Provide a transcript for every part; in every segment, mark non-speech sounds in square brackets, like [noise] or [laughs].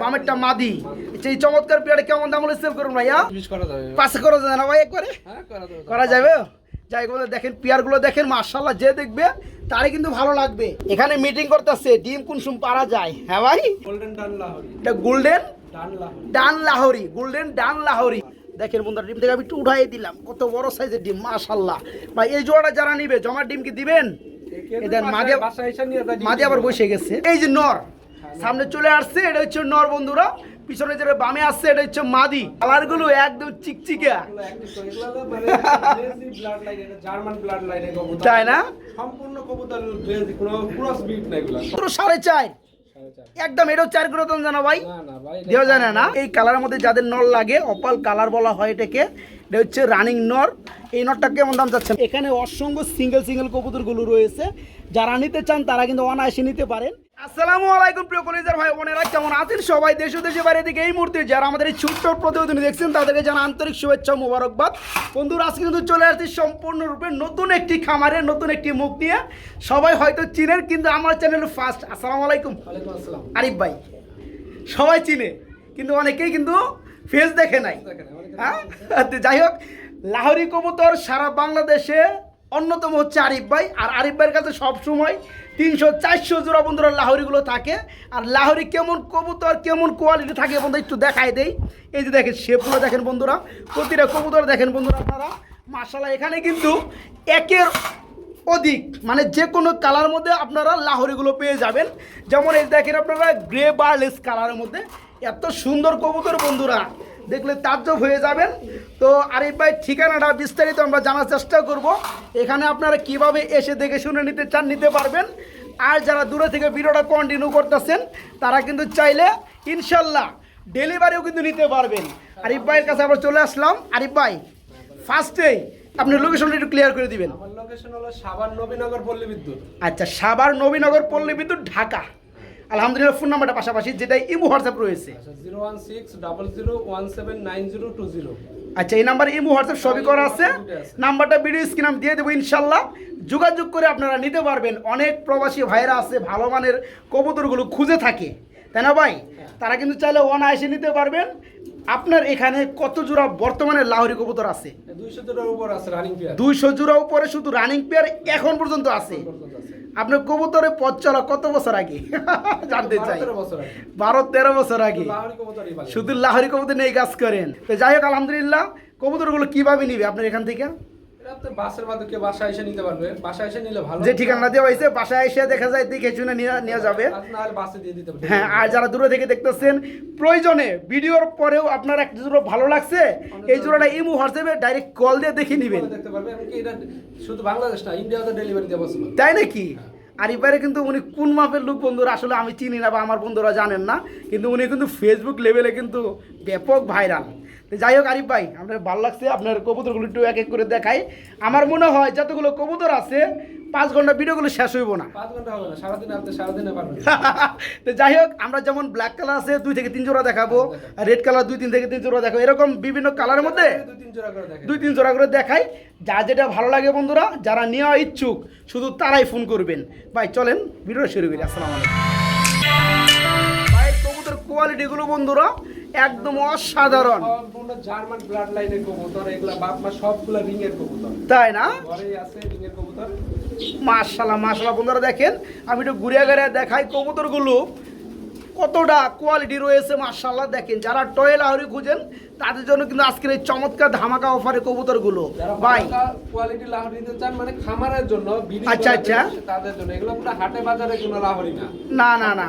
বামেরটা মাদি। এই চমৎকার পেয়ারটা কেমন দাম হলে সেল করুন ভাইয়া? করা যাবে। পাশে করা যায় না ভাই একবারে? হ্যাঁ করা যাবে। করা যাবে? যাই বলে দেখেন পেয়ারগুলো দেখেন মার্শাল্লাহ যে দেখবে তারই কিন্তু ভালো লাগবে। এখানে মিটিং করতেছে ডিম কুনসুম পারা যায়। হ্যাঁ ভাই? Golden dun Lahori. এটা golden dun Lahori. Golden dun Lahori. দেখেন বন্ধুরা ডিম থেকে আমি একটু উঠাই দিলাম। কত বড় সাইজের ডিম মাশাল্লাহ ভাই এই জোড়াটা যারা নিবে জমার ডিম কি দিবেন? এদের মাঝে মাঝে আবার বসে গেছে। এই যে নর সামনে চলে আসছে এটা হচ্ছে নর বন্ধুরা। পিছনে যেটা বামে আসছে এটা হচ্ছে মাদি। কালারগুলো একদম চিকচিকা। [laughs] তাই না? সম্পূর্ণ কবুতর ব্রেজি ক্রস বিট না এগুলা। সাড়ে চার। একদম এটাও চার করে দাম জানা ভাই? দেওয়া যায় না এই কালারের মধ্যে যাদের নর লাগে অপাল কালার বলা হয় এটাকে এটা হচ্ছে রানিং নর। এই নরটা কেমন দাম যাচ্ছে এখানে অসংখ্য সিঙ্গেল সিঙ্গেল কবুতরগুলো রয়েছে। যারা নিতে চান তারা কিন্তু অনায়াসে নিতে পারেন। আসসালামু আলাইকুম প্রিয় কলেজের ভাই বোনেরা কেমন আছেন সবাই? দেশ দেশে বাইরে থেকে এই মুহূর্তে যারা আমাদের এই ছোট্ট প্রতিবেদন দেখছেন তাদেরকে জানা আন্তরিক শুভেচ্ছা মোবারকবাদ। বন্ধুরা আজকে কিন্তু চলে আসছি সম্পূর্ণরূপে নতুন একটি খামারে নতুন একটি মুখ নিয়ে। সবাই হয়তো চিনেন কিন্তু আমার চ্যানেল ফার্স্ট আসসালামু আলাইকুম। আসসালাম। আরিফ ভাই সবাই চিনে কিন্তু অনেকেই কিন্তু ফেস দেখে নাই। হ্যাঁ? যাই হোক লাহোরি কবুতর সারা বাংলাদেশে অন্যতম হচ্ছে আরিফ ভাই। আর আরিফ ভাইয়ের কাছে সবসময় তিনশো, চারশো জোড়া বন্ধুরা লাহোরিগুলো থাকে। আর লাহরি কেমন কবুতর, কেমন কোয়ালিটি থাকে বন্ধু একটু দেখাই দেই। এই যে দেখেন শেপগুলো দেখেন বন্ধুরা, প্রতিটা কবুতর দেখেন বন্ধুরা আপনারা। মার্শাল্লাহ এখানে কিন্তু একের অধিক মানে যে কোনো কালার মধ্যে আপনারা লাহোরিগুলো পেয়ে যাবেন। যেমন এই দেখেন আপনারা গ্রে বার্লেস কালারের মধ্যে এত সুন্দর কবুতর বন্ধুরা। দেখলে তাজ্জব হয়ে যাবেন। তো আরিফ ভাই ঠিকানাটা বিস্তারিত আমরা জানার চেষ্টা করব। এখানে আপনারা কীভাবে এসে দেখে শুনে নিতে চান নিতে পারবেন। আর যারা দূরে থেকে ভিডিওটা কন্টিনিউ করতেছেন তারা কিন্তু চাইলে ইনশাল্লাহ ডেলিভারিও কিন্তু নিতে পারবেন। আরিফ ভাইয়ের কাছে আমরা চলে আসলাম। আরিফ ভাই ফার্স্টেই আপনি লোকেশনটা একটু ক্লিয়ার করে দিবেন। আমার লোকেশন হলো সাবান নবীনগর পল্লী বিদ্যুৎ। আচ্ছা সাভার নবীনগর পল্লী বিদ্যুৎ ঢাকা। আলহামদুলিল্লাহ ফোন নাম্বারটা পাশাপাশি যেটা ইমো হোয়াটসঅ্যাপ রয়েছে। Zero one six double zero one seven nine zero two zero. আচ্ছা এই নাম্বার ইমো হোয়াটসঅ্যাপ সবই করা আছে। নাম্বারটা ভিডিও স্ক্রিন আমি দিয়ে দেবো ইনশাল্লাহ যোগাযোগ করে আপনারা নিতে পারবেন। অনেক প্রবাসী ভাইরা আছে ভালো মানের কবুতরগুলো খুঁজে থাকে। তাই না ভাই? তারা কিন্তু চাইলে অনায়াসে নিতে পারবেন। আপনার এখানে কত জোড়া বর্তমানে লাহরি কবুতর আছে? দুইশো জোড়ার উপর আছে রানিং পেয়ার দুইশো জোড়া উপরে শুধু রানিং পেয়ার এখন পর্যন্ত আছে। আপনার কবুতরে পথ চলা কত বছর আগে? [laughs] জানতে চাই। বারো তেরো বছর আগে। শুধু লাহরি কবুতর নিয়ে কাজ করেন। তো যাই হোক আলহামদুলিল্লাহ কবুতরগুলো কীভাবে নিবে আপনার এখান থেকে? বাসের মাধ্যমে বাসায় এসে নিতে পারবে। বাসায় এসে নিলে ভালো যে ঠিকানা দেওয়া হয়েছে বাসায় এসে দেখা যায় দেখে শুনে নিয়ে নিয়ে যাবে। আর না হলে বাসে দিয়ে দিতে পারবে হ্যাঁ আর যারা দূরে থেকে দেখতেছেন প্রয়োজনে ভিডিওর পরেও আপনার একটা জোড়া ভালো লাগছে এই জোড়াটা ইমু হোয়াটসঅ্যাপে ডাইরেক্ট কল দিয়ে দেখে নেবেন। দেখতে পারবে এমনকি এটা শুধু বাংলাদেশ না ইন্ডিয়াতে ডেলিভারি দেওয়া পসিবল তাই নাকি? আরিফ ভাইয়ের কিন্তু উনি কোন মাপের লোক বন্ধুরা আসলে আমি চিনি না বা আমার বন্ধুরা জানেন না কিন্তু উনি কিন্তু ফেসবুক লেভেলে কিন্তু ব্যাপক ভাইরাল যাই হোক আরিফ ভাই আপনার ভালো লাগছে আপনার কবুতরগুলো একটু এক এক করে দেখাই। আমার মনে হয় যতগুলো কবুতর আছে পাঁচ ঘণ্টা ভিডিওগুলো শেষ হইব না। পাঁচ ঘণ্টা হবে না সারাদিন আপনি সারাদিনে পারবেন। [laughs] তো যাই হোক আমরা যেমন ব্ল্যাক কালার আছে দুই থেকে তিন জোড়া দেখাবো। রেড কালার দুই তিন থেকে তিন জোড়া দেখাবো। এরকম বিভিন্ন কালারের মধ্যে দুই তিন জোড়া করে দেখাই। যা যেটা ভালো লাগে বন্ধুরা যারা নেওয়া ইচ্ছুক শুধু তারাই ফোন করবেন। ভাই চলেন ভিডিও শুরু করি। আসসালামু আলাইকুম। ভাইয়ের কবুতর কোয়ালিটিগুলো বন্ধুরা একদম অসাধারণ। সম্পূর্ণ জার্মান ব্লাড লাইনের কবুতর এগুলা বাপ মা সবগুলা রিং এর কবুতর। তাই না? ঘরেই আছে রিং এর কবুতর। মাশাআল্লাহ মাশাআল্লাহ বন্ধুরা দেখেন আমি একটু ঘুরে ঘুরে দেখাই কবুতরগুলো। কতটা কোয়ালিটি রয়েছে মার্শাল্লাহ দেখেন যারা টয়েল আহরি খুঁজেন তাদের জন্য কিন্তু আজকের এই চমৎকার ধামাকা অফারে কবুতরগুলো। যারা ভাই কোয়ালিটি লাহরি নিতে চান মানে খামারের জন্য আচ্ছা, আচ্ছা। তাদের জন্য। এগুলো পুরো হাটে বাজারে কোনো লাহরি না। না না না।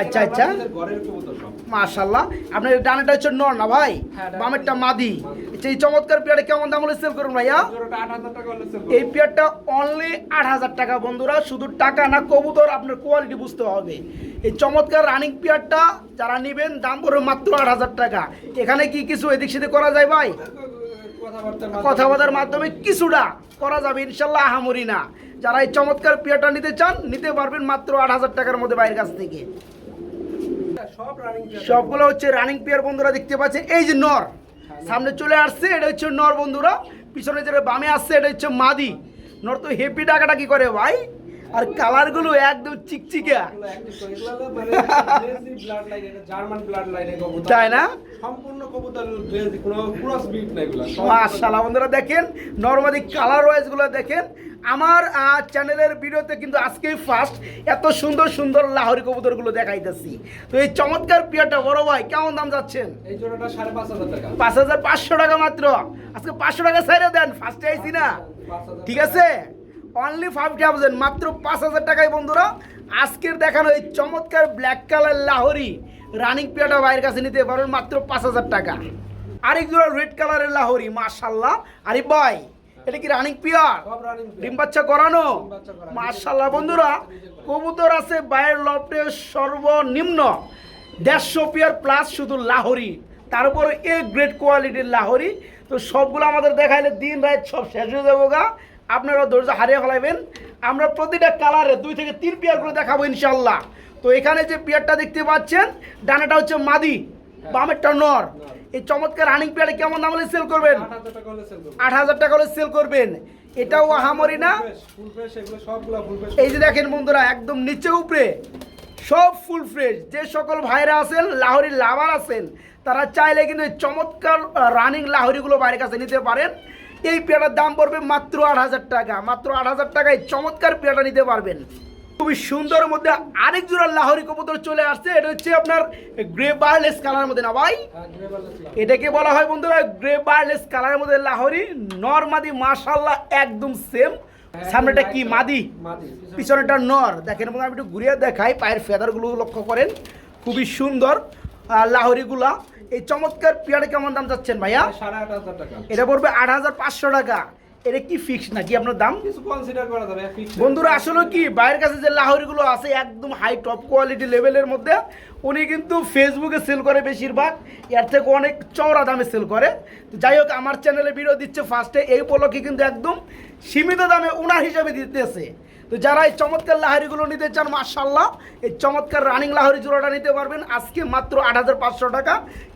আচ্ছা, আচ্ছা। ঘরের কবুতর সব। মাশাল্লাহ আপনার ডানেটা হচ্ছে নর না ভাই? হ্যাঁ, বামেরটা মাদি। আচ্ছা, এই চমৎকার পেয়ারটা কেমন দাম হলে সেল করুন ভাইয়া? এই পেয়ারটা অনলি আট হাজার টাকা বন্ধুরা। শুধু টাকা না কবুতর আপনার কোয়ালিটি বুঝতে হবে। এই চমৎকার রানিং পেয়ারটা যারা নেবেন দাম পড়বে মাত্র আট হাজার টাকা। এখানে কি কিছু এদিক সেদিক করা যায় ভাই? কথাবার্তার মাধ্যমে- মাধ্যমে কিছুটা করা যাবে ইনশাল্লাহ আহামরি না। যারা এই চমৎকার পেয়ারটা নিতে চান নিতে পারবেন মাত্র আট হাজার টাকার মধ্যে বাইরের কাছ থেকে। সবগুলো হচ্ছে রানিং পেয়ার বন্ধুরা দেখতে পাচ্ছেন। এই যে নর সামনে চলে আসছে এটা হচ্ছে নর বন্ধুরা। পিছনে যেটা বামে আসছে এটা হচ্ছে মাদি। নর তো হেপি ডাকাটা কি করে ভাই। আর কালারগুলো একদম চিকচিকা। মানে তাই না? বন্ধুরা দেখেন নর্মালি কালার ওয়াইজগুলো দেখেন। আমার চ্যানেলের ভিডিওতে কিন্তু আজকেই ফার্স্ট এত সুন্দর সুন্দর লাহোরি কবুতরগুলো দেখাইতেছি। তো এই চমৎকার বড় ভাই কেমন দাম যাচ্ছেন? এই জোড়াটা সাড়ে পাঁচ হাজার টাকা। পাঁচ হাজার পাঁচশো টাকা মাত্র। আজকে পাঁচশো টাকা দেন ফার্স্টে আইছি না। ঠিক আছে? অনলি ফাইভ থাউজেন্ড মাত্র পাঁচ হাজার টাকায় বন্ধুরা। আজকের দেখানো এই চমৎকার ব্ল্যাক কালার লাহোরি রানিং পিয়াটা ভাইয়ের কাছে নিতে পারবেন মাত্র পাঁচ হাজার টাকা। আরেক জোড়া রেড কালারের লাহরি মাশাল্লাহ আরে ভাই এটা কি রানিং পিয়ার ডিম বাচ্চা করানো। মাশাল্লাহ বন্ধুরা কবুতর আছে বাইরের লফটে সর্বনিম্ন দেড়শো পিয়ার প্লাস শুধু লাহোরি। তার উপর এ গ্রেড কোয়ালিটির লাহরি। তো সবগুলো আমাদের দেখাইলে দিন রাত সব শেষ হয়ে যাব গা। আপনারা ধৈর্য হারিয়ে ফেলাইবেন। আমরা প্রতিটা কালারে দুই থেকে তিন পেয়ার করে দেখাবো ইনশাল্লাহ তো এখানে যে পেয়ারটা দেখতে পাচ্ছেন ডানাটা হচ্ছে মাদি বামেরটা নর। এই চমৎকার রানিং পেয়ারে কেমন দাম হলে সেল করবেন আট হাজার টাকা হলে সেল করবেন। এটাও আহামরি না। এই যে দেখেন বন্ধুরা একদম নিচে উপরে সব ফুল ফ্রেশ যে সকল ভাইরা আছেন লাহোরি লাভার আছেন তারা চাইলে কিন্তু চমৎকার রানিং লাহরিগুলো বাইরের কাছে নিতে পারেন। এই পেয়ারার দাম পড়বে মাত্র আট হাজার টাকা। মাত্র আট হাজার টাকায় চমৎকার পেয়ারা নিতে পারবেন। খুবই সুন্দরের মধ্যে আরেক জোড়া লাহোরি কবুতর চলে আসছে। এটা হচ্ছে আপনার গ্রে বার্লেস কালার মধ্যে না ভাই? হ্যাঁ। এটাকে বলা হয় বন্ধুরা গ্রে বার্লেস কালারের মধ্যে লাহোরি। নরমাদি মাশাল্লাহ একদম সেম সামনেটা কি মাদি। পিছনেটা নর। দেখেন আমি একটু ঘুরিয়ে দেখাই। পায়ের ফেদারগুলো লক্ষ্য করেন। খুবই সুন্দর লাহোরিগুলা। এই চমৎকার পিয়ারে কেমন দাম যাচ্ছেন ভাইয়া? সাড়ে আট হাজার টাকা। এটা পড়বে আট হাজার পাঁচশো টাকা। এটা কি ফিক্স নাকি আপনার দাম? কিছু consider করা যাবে, বন্ধুরা আসলে কি বাইরের কাছে যে লাহোরিগুলো আছে একদম হাই টপ কোয়ালিটি লেভেলের মধ্যে উনি কিন্তু ফেসবুকে সেল করে বেশিরভাগ। এর থেকে অনেক চওড়া দামে সেল করে। তো যাই হোক আমার চ্যানেলে ভিডিও দিচ্ছে ফার্স্টে এই উপলক্ষে কিন্তু একদম সীমিত দামে ওনার হিসাবে দিতেছে। তো যারা এই চমৎকার লাহরিগুলো নিতে চান মার্শাল্লাহ এই চমৎকার রানিং লাহরি জোড়াটা নিতে পারবেন। আজকে মাত্র আট হাজার পাঁচশো টাকা।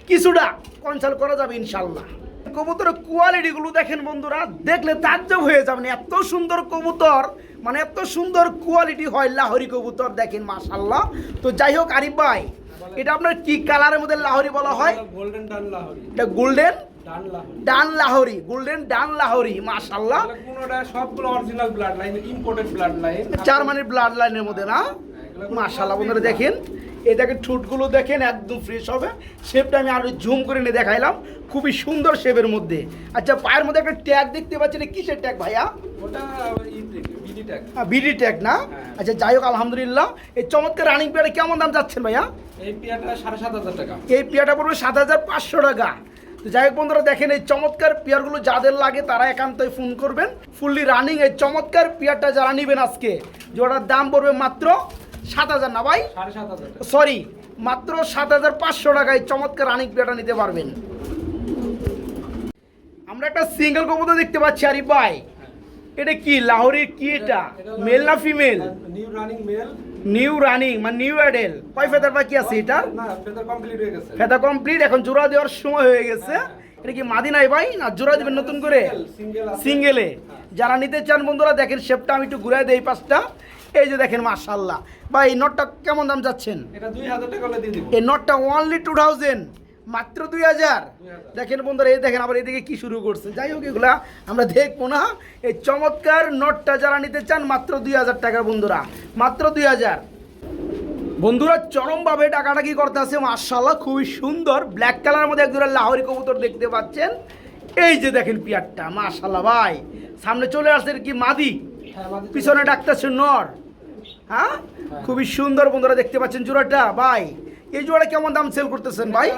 কিছুটা কনসাল্ট করা যাবে ইনশাল্লাহ কবুতরের কোয়ালিটিগুলো দেখেন বন্ধুরা দেখলে তাজ্জব হয়ে যাবেন। এত সুন্দর কবুতর মানে এত সুন্দর কোয়ালিটি হয় লাহরি কবুতর দেখেন মাশাল্লাহ তো যাই হোক আরিফ ভাই এটা আপনার কি কালারের মধ্যে লাহরি বলা হয়? গোল্ডেন এটা golden dun Lahori. Golden dun Lahori মাশাল্লাহ এগুলো কোনোটা সবগুলো original blood line imported blood line জার্মানির ব্লাড লাইনের মধ্যে না? মাশাল্লাহ বন্ধুরা দেখেন এটাকে ঠুটগুলো দেখেন একদম ফ্রেশ হবে। শেপটা আমি আরও জুম করে নিয়ে দেখাইলাম। খুবই সুন্দর শেপের মধ্যে। আচ্ছা পায়ের মধ্যে একটা ট্যাগ দেখতে পাচ্ছেন এটা কিসের ট্যাগ ভাইয়া? ওটা বিডি ট্যাগ বিডি ট্যাগ না? হ্যাঁ। আচ্ছা যাই হোক আলহামদুলিল্লাহ। এই চমৎকার রানিং পেয়ারে কেমন দাম যাচ্ছেন ভাইয়া? এই পিয়াটা সাড়ে সাত হাজার টাকা। এই পেয়ারটা পড়বে সাত হাজার পাঁচশো টাকা। যাই হোক বন্ধুরা দেখেন এই চমৎকার পেয়ারগুলো যাদের লাগে তারা একান্তই ফোন করবেন। ফুললি রানিং এই চমৎকার পেয়ারটা যারা নেবেন আজকে যেটার দাম পড়বে মাত্র সাত হাজার না ভাই? সরি মাত্র সাত হাজার পাঁচশো টাকায় চমৎকার রানিং পেয়ারটা নিতে পারবেন। আমরা একটা সিঙ্গেল কবুতর দেখতে পাচ্ছি আরিফ ভাই। এটা কি লাহোরের কি এটা? মেল না female new running male new running মানে নিউ অ্যাডেল কয় ফেদার বাকি আছে এটা? না ফেদার কমপ্লিট হয়ে গেছে। ফেদা কমপ্লিট এখন জোড়া দেওয়ার সময় হয়ে গেছে। এটা কি মাদি নাই ভাই? না জোড়া দিবেন নতুন করে? সিঙ্গেলে যারা নিতে চান বন্ধুরা দেখেন শেপটা আমি একটু ঘুরাই দেই পাঁচটা এই যে দেখেন মাশাল্লাহ ভাই এই নটটা কেমন দাম যাচ্ছেন? এই নটটা অনলি টু থাউজেন্ড মাত্র দুই হাজার। দেখেন বন্ধুরা এই দেখেন আবার এদিকে কি শুরু করছে। যাই হোক এগুলা আমরা দেখব না। এই চমৎকার নটটা যারা নিতে চান মাত্র দুই হাজার টাকা বন্ধুরা। মাত্র দুই হাজার। বন্ধুরা চরমভাবে ডাকাডাকি করতে আছে মার্শাল্লাহ খুবই সুন্দর। ব্ল্যাক কালারের মধ্যে একজোড়া লাহোরি কবুতর দেখতে পাচ্ছেন। এই যে দেখেন পিয়ারটা মার্শাল্লাহ ভাই। সামনে চলে আসছে কি মাদি? হ্যাঁ পিছনে ডাকতেছে নর। হ্যাঁ। খুবই সুন্দর বন্ধুরা দেখতে পাচ্ছেন জোড়াটা ভাই। এই জোড়া কেমন দাম সেল করতেছেন ভাই?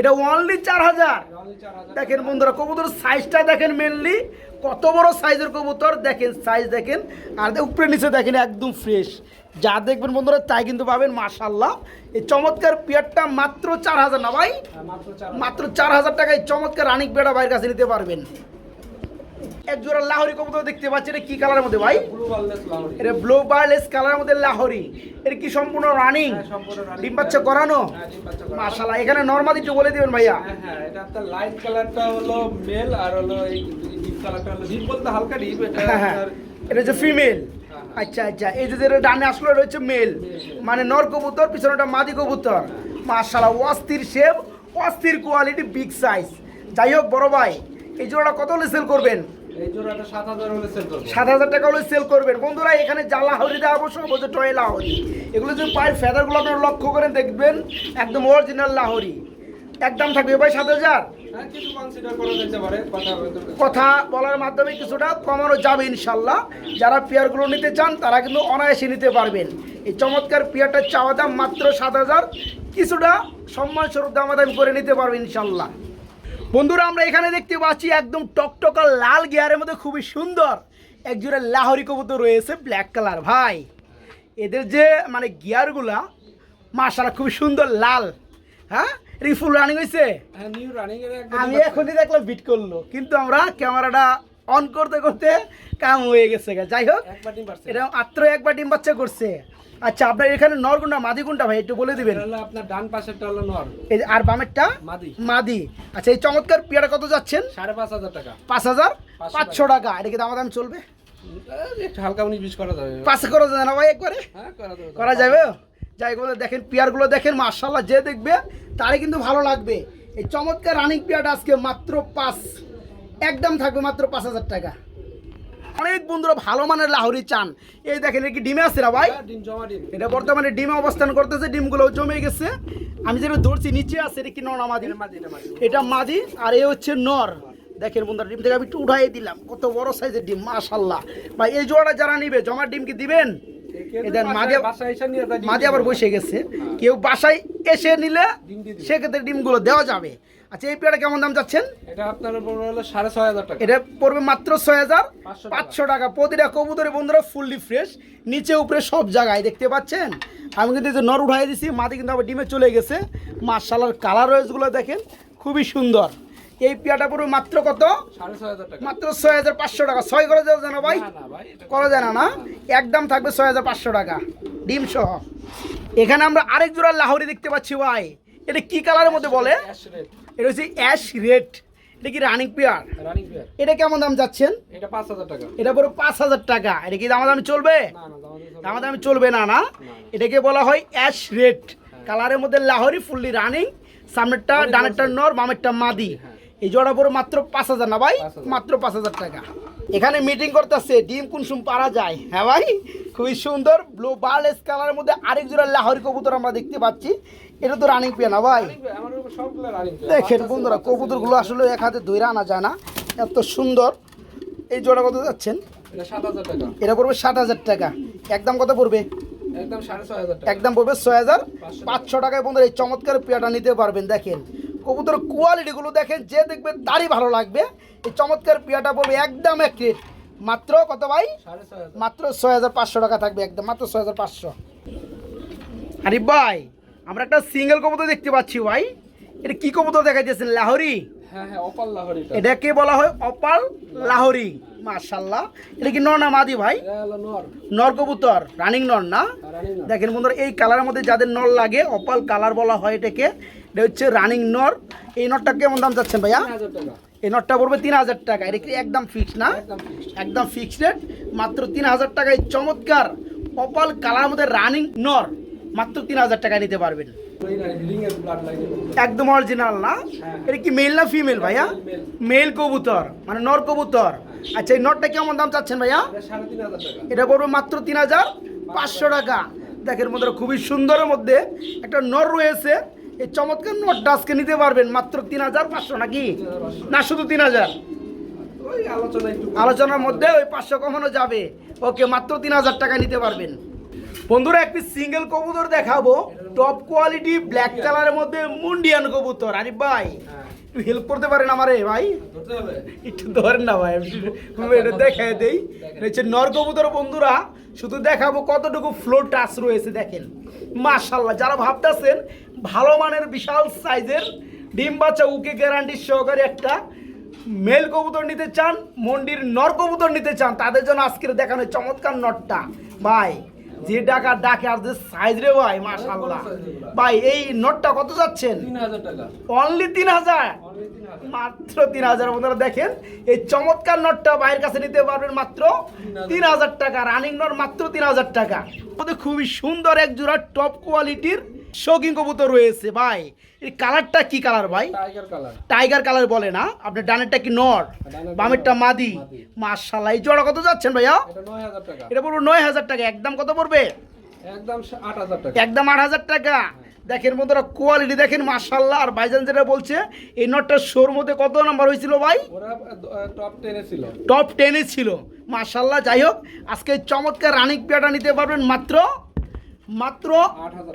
এটা অনলি চার হাজার। দেখেন বন্ধুরা কবুতর সাইজটা দেখেন মেনলি কত বড় সাইজের কবুতর? দেখেন সাইজ দেখেন। আর উপরে নিচে দেখেন একদম ফ্রেশ যা দেখবেন বন্ধুরা তাই কিন্তু পাবেন মাশাল্লাহ এই চমৎকার পিয়ারটা মাত্র চার হাজার না ভাই? হ্যাঁ, মাত্র চার মাত্র চার হাজার টাকায় চমৎকার রানিক বেড়া ভাইয়ের কাছে নিতে পারবেন। এক জোড়া লাহোরি কবুতর দেখতে পাচ্ছেন এটা কি কালারের মধ্যে ভাই? এটা ব্লু বার্লেস কালারের মধ্যে লাহোরি। এটা কি সম্পূর্ণ রানিং হ্যাঁ। ডিম বাচ্চা করানো? হ্যাঁ, ডিম বাচ্চা করানো। মাশাল্লাহ এখানে নর্মালি একটু বলে দিবেন ভাইয়া। হ্যাঁ হ্যাঁ এটা আপনার লাইট কালারটা হলো মেল আর হলো এই ডিপ কালারটা হলো ডিপ বলতে হালকা ডিপ এটা এটা হচ্ছে ফিমেল আচ্ছা আচ্ছা এই যে যেটা ডানে আসলো এটা হচ্ছে মেল মানে নর কবুতর পিছনেটা মাদি কবুতর। মাশাআল্লাহ অস্থির শেপ অস্থির কোয়ালিটি বিগ সাইজ যাই হোক বড় ভাই এই জোড়াটা কত হলে সেল করবেন? সাত হাজার টাকা হলে সেল করবেন। বন্ধুরা এখানে যা লাহরি দেওয়া অবশ্যই বলছে টয় লাহরি। এগুলো যদি পায়ের ফেদারগুলো আপনারা লক্ষ্য করে দেখবেন একদম অরিজিনাল লাহরি। একদম থাকবে ভাই সাত হাজার? হ্যাঁ কথা বলার মাধ্যমে কিছুটা কমানো যাবে ইনশাল্লাহ। যারা পেয়ারগুলো নিতে চান তারা কিন্তু অনায়াসে নিতে পারবেন। এই চমৎকার পেয়ারটার চাওয়া দাম মাত্র সাত হাজার। কিছুটা সম্মান স্বরূপ দামাদামি করে নিতে পারবে ইনশাল্লাহ। বন্ধুরা আমরা এখানে দেখতে পাচ্ছি একদম টকটকা লাল গিয়ারের মধ্যে খুবই সুন্দর। একজোড়া লাহরি কবুতর রয়েছে ব্ল্যাক কালার ভাই এদের যে মানে গিয়ারগুলা মাশাআল্লাহ খুবই সুন্দর লাল। হ্যাঁ? রিফুল রানিং হয়েছে হ্যাঁ আমি এখনই দেখলাম বিট করল কিন্তু আমরা ক্যামেরাটা অন করতে করতে কাম হয়ে গেছে যাই হোক এটা মাত্র একবার ডিম বাচ্চা করছে। আচ্ছা আপনার এখানে নর কোনটা মাদি কোনটা ভাই একটু বলে দিবেন। আপনার ডান পাশেরটা হলো নর। এই যে আর বামেরটা? মাদি। মাদি। আচ্ছা এই চমৎকার পেয়ারা কত যাচ্ছেন? সাড়ে পাঁচ হাজার টাকা। পাঁচ হাজার? পাঁচশো টাকা। এটা কি দাম দাম চলবে একটু হালকা উনিশ বিশ করা যাবে। পাঁচশো করা যায় না ভাই একবারে? হ্যাঁ করা যাবে করা যাবে? যাই বলে দেখেন পেয়ারগুলো দেখেন মার্শাল্লাহ যে দেখবে তারই কিন্তু ভালো লাগবে। এই চমৎকার রানিং পেয়ারটা আজকে মাত্র পাঁচ একদম থাকবে মাত্র পাঁচ হাজার টাকা। অনেক বন্ধুরা ভালো মানের লাহরি চান। এই দেখেন কি ডিমে আছে না ভাই? হ্যাঁ, এটা বর্তমানে ডিমে অবস্থান করতেছে ডিমগুলো জমে গেছে। আমি যেটা ধরছি নিচে আছে এটা কি নর মাদি? এটা মাদি আর এ হচ্ছে নর। দেখেন বন্ধুরা ডিম থেকে আমি একটু উঠাই দিলাম। কত বড় সাইজের ডিম মাশাল্লাহ ভাই এই জোড়াটা যারা নিবে জমার ডিম কি দিবেন? মাদি দিয়ে আবার বসে গেছে। কেউ বাসায় এসে নিলে। সেক্ষেত্রে ডিমগুলো দেওয়া যাবে। আচ্ছা এই পেয়ারা কেমন দাম চাচ্ছেন? এটা আপনার পড়বে হলো সাড়ে ছয় হাজার টাকা। এটা পড়বে মাত্র ছয় হাজার পাঁচশো টাকা। প্রতিটা কবুতরের বন্ধুরা ফুললি ফ্রেশ নিচে উপরে সব জায়গায় দেখতে পাচ্ছেন? আমি কিন্তু যে নর উঠাই দিছি মাটি কিন্তু আবার ডিমে চলে গেছে। মার্শালার কালার রয়েছগুলো দেখেন খুবই সুন্দর। এই পেয়ারটা পড়বে মাত্র কত? সাড়ে ছয় হাজার টাকা। মাত্র ছয় হাজার পাঁচশো টাকা। ছয় করে যাওয়া যায় না ভাই? করা যায় না না? একদম থাকবে ছয় হাজার পাঁচশো টাকা ডিম সহ। এখানে আমরা আরেক জোড়া লাহোরি দেখতে পাচ্ছি ভাই। এটা কি কালারের মধ্যে বলে? এটা হচ্ছে অ্যাশ রেড। এটা কি রানিং পেয়ার। এটা কেমন দাম যাচ্ছেন? এটা পাঁচ হাজার টাকা। এটা পুরো পাঁচ হাজার টাকা। এটা কি দামাদামি চলবে? না না দাম দামাদামি চলবে না না? এটাকে বলা হয় অ্যাশ রেড। কালারের মধ্যে লাহোরি ফুললি রানিং সামনেরটা ডানেরটা নর বামেরটা মাদি। এই জোড়া পুরো মাত্র পাঁচ হাজার না ভাই? মাত্র পাঁচ হাজার টাকা। এখানে মিটিং করতেছে ডিম কুনসুম পারা যায়? হ্যাঁ ভাই? খুবই সুন্দর ব্লু বার্লেস কালারের মধ্যে আরেক জোড়া লাহোরি কবুতর আমরা দেখতে পাচ্ছি। এটা তো রানিং পেয়ে না ভাই। দেখেন বন্ধুরা। কবুতরগুলো আসলে এক হাতে ধরে আনা যায় না। এত সুন্দর। এই জোড়া কত যাচ্ছেন? এটা পড়বে সাত হাজার টাকা। একদম কত পড়বে? একদম পড়বে ছয় হাজার পাঁচশো। টাকায় বন্ধুরা এই চমৎকার পেয়াটা নিতে পারবেন দেখেন। কবুতর কোয়ালিটিগুলো দেখেন যে দেখবে তারই ভালো লাগবে। এই চমৎকার পেয়াটা পড়বে একদম এক রেট মাত্র কত ভাই? মাত্র ছয় হাজার পাঁচশো টাকা থাকবে একদম মাত্র ছয় হাজার পাঁচশো। আরিফ ভাই আমরা একটা সিঙ্গেল কবুতর দেখতে পাচ্ছি ভাই। এটা কি কবুতর দেখা যাচ্ছে লাহরি? হ্যাঁ হ্যাঁ এটাকে বলা হয় অপাল লাহোরি। মাশাল্লাহ এটা কি নর না মাদি ভাই? নর। কবুতর রানিং নর না? নর। দেখেন বন্ধুরা এই কালারের মধ্যে যাদের নর লাগে অপাল কালার বলা হয় এটাকে এটা হচ্ছে রানিং নর। এই নটটা কেমন দাম চাচ্ছেন ভাইয়া? এই নটটা পড়বে তিন হাজার টাকা। এটা কি একদম ফিক্স না? একদম। ফিক্সড রেট মাত্র তিন হাজার টাকায় চমৎকার অপাল কালার মধ্যে রানিং নর। মাত্র তিন হাজার টাকা নিতে পারবেন। একদম অরিজিনাল না? হ্যাঁ। এটা কি মেল না ফিমেল ভাইয়া? মেল কবুতর মানে নর কবুতর। আচ্ছা এই নরটা কেমন দাম চাচ্ছেন ভাইয়া? এটা পড়বে মাত্র তিন হাজার পাঁচশো টাকা। দেখেন মধ্যে খুবই সুন্দরের মধ্যে একটা নর রয়েছে। এই চমৎকার নটটা আজকে নিতে পারবেন মাত্র তিন হাজার পাঁচশো নাকি? না শুধু তিন হাজার। আলোচনার মধ্যে ওই পাঁচশো কমানো যাবে। ওকে মাত্র তিন হাজার টাকা নিতে পারবেন। বন্ধুরা একটি সিঙ্গেল কবুতর দেখাবো। টপ কোয়ালিটি ব্ল্যাক কালারের মধ্যে মুন্ডিয়ান কবুতর। আরিফ ভাই হ্যাঁ। একটু হেল্প করতে পারেন আমারে ভাই। একটু ধরেন না ভাই এটা দেখায় দেই। হচ্ছে নর কবুতর বন্ধুরা শুধু দেখাবো কতটুকু ফ্লোর টাচ রয়েছে দেখেন। মাশাল্লাহ যারা ভাবতেছেন ভালো মানের বিশাল সাইজের ডিম বাচ্চা উকে গ্যারান্টি সহকারে একটা মেল কবুতর নিতে চান মন্ডির নর কবুতর নিতে চান তাদের জন্য আজকের দেখানো চমৎকার নটটা। ভাই যে ডাকার ডাকে আর যে সাইজ রে ভাই মাশাল্লাহ ভাই। এই নোটটা কত যাচ্ছেন? অনলি তিন হাজার মাত্র তিন হাজার বন্ধুরা দেখেন এই চমৎকার নোটটা বাইরের কাছে নিতে পারবেন মাত্র তিন হাজার টাকা। রানিং নোট মাত্র তিন হাজার টাকা খুবই সুন্দর এক জোড়া টপ কোয়ালিটির শৌখিন কবুতর রয়েছে ভাই। এই কালারটা কি কালার ভাই? টাইগার কালার টাইগার কালার বলে না। আপনার ডানেরটা কি নর? বামেরটা মাদি। মার্শাল্লাহ এই জোড়া কত যাচ্ছেন ভাইয়া? এটা বলব নয় হাজার টাকা। একদম কত পড়বে? একদম আট হাজার টাকা। টাকা। দেখেন বন্ধুরা কোয়ালিটি দেখেন মার্শাল্লাহ আর ভাইজান যেটা বলছে এই নটটা শোর মধ্যে কত নাম্বার হয়েছিল ভাই? ওরা টপ টেনে ছিল। টপ টেনে ছিল। মার্শাল্লাহ যাই হোক আজকে এই চমৎকার রানিং পেয়াটা নিতে পারবেন মাত্র মাত্র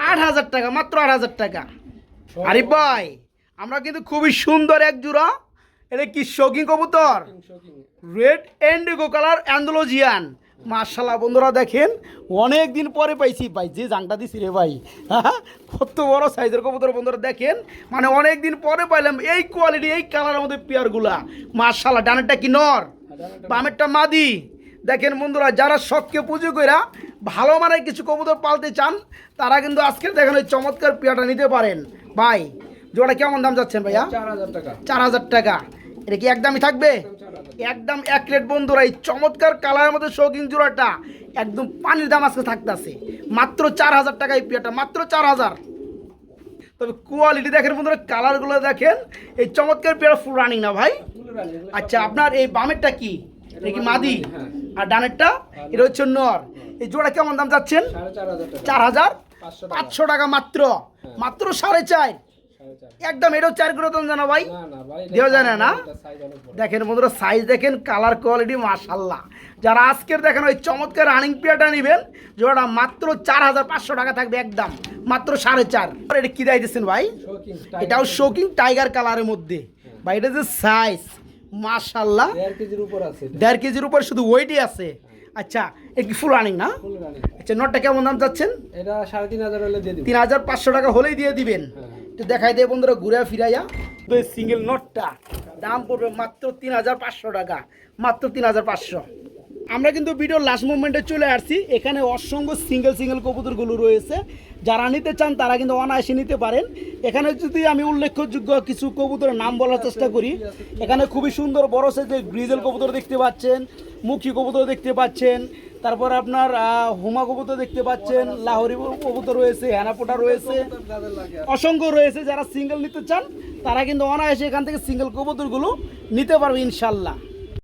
আট হাজার টাকা। মাত্র আট হাজার টাকা। আরিফ ভাই আমরা কিন্তু খুবই সুন্দর এক জোড়া। এটা কি শৌখিন কবুতর? রেড এন্ডিগো কালার অ্যান্ডোলজিয়ান মার্শাল্লাহ বন্ধুরা দেখেন অনেক দিন পরে পাইছি। ভাই যে জাংটা দিছি রে ভাই। হ্যাঁ, [laughs] কত বড় সাইজের কবুতর বন্ধুরা দেখেন। মানে অনেক দিন পরে পাইলাম এই কোয়ালিটি এই কালারের মধ্যে পেয়ারগুলা মার্শাল্লাহ ডানেরটা কি নর। বামেরটা মাদি। দেখেন বন্ধুরা যারা শখকে পুজো কইরা ভালো মানের কিছু কবুতর পালতে চান তারা কিন্তু আজকে দেখেন ওই চমৎকার পেয়ারটা নিতে পারেন। ভাই জোড়া কেমন দাম যাচ্ছেন ভাইয়া? চার হাজার টাকা। এটা কি একদমই থাকবে? একদম এক রেট বন্ধুরা এই চমৎকার কালারের মধ্যে শৌখিন জোড়াটা একদম পানির দাম আজকে থাকতেছে। মাত্র চার হাজার টাকা এই পেয়ারটা মাত্র চার হাজার। তবে কোয়ালিটি দেখেন বন্ধুরা কালারগুলো দেখেন এই চমৎকার পেয়ার ফুল রানিং না ভাই? আচ্ছা আপনার এই বামেরটা কি? এটা কি মাদি। আর ডানেরটা এটা হচ্ছে নর। এই জোড়া কেমন দাম যাচ্ছেন চার হাজার পাঁচশো টাকা মাত্র। মাত্র সাড়ে চার। একদম এটাও চার করে দেন জানা ভাই? ভাই দেওয়া যায় না, দেখেন বন্ধুরা সাইজ দেখেন কালার কোয়ালিটি মাশাল্লাহ যারা আজকের দেখেন ওই চমৎকার রানিং পেয়ারটা নেবেন জোড়াটা মাত্র চার হাজার পাঁচশো টাকা থাকবে একদম। মাত্র সাড়ে চার। আর এটা কি দিতেছেন ভাই? এটাও শোকিং টাইগার কালারের মধ্যে। বা এটা যে সাইজ মাশাল্লাহ দেড় কেজির উপর শুধু ওয়েটই আছে। আচ্ছা এটা ফুল রানিং না? আচ্ছা নটটা কেমন দাম চাচ্ছেন? এটা সাড়ে তিন হাজার হলে দিয়ে তিন হাজার পাঁচশো টাকা হলেই দিয়ে দিবেন। হ্যাঁ। একটু দেখাই দিয়ে বন্ধুরা ঘুরে ফিরাইয়া। তো সিঙ্গেল নোটটা দাম পড়বে মাত্র তিন হাজার পাঁচশো টাকা। মাত্র তিন হাজার পাঁচশো। আমরা কিন্তু ভিডিওর লাস্ট মুভমেন্টে চলে আসছি। এখানে অসংখ্য সিঙ্গেল সিঙ্গেল কবুতরগুলো রয়েছে। যারা নিতে চান, তারা কিন্তু অনায়াসে নিতে পারেন। এখানে যদি আমি উল্লেখযোগ্য কিছু কবুতরের নাম বলার চেষ্টা করি, এখানে খুবই সুন্দর বড় সাইজের গ্রিজেল কবুতর দেখতে পাচ্ছেন, মুখী কবুতর দেখতে পাচ্ছেন, তারপর আপনার হুমা কবুতর দেখতে পাচ্ছেন, লাহরি কবুতর রয়েছে হ্যানাপোটা রয়েছে, অসংখ্য রয়েছে যারা সিঙ্গেল নিতে চান, তারা কিন্তু অনায়াসে এখান থেকে সিঙ্গেল কবুতরগুলো নিতে পারবে ইনশাল্লাহ।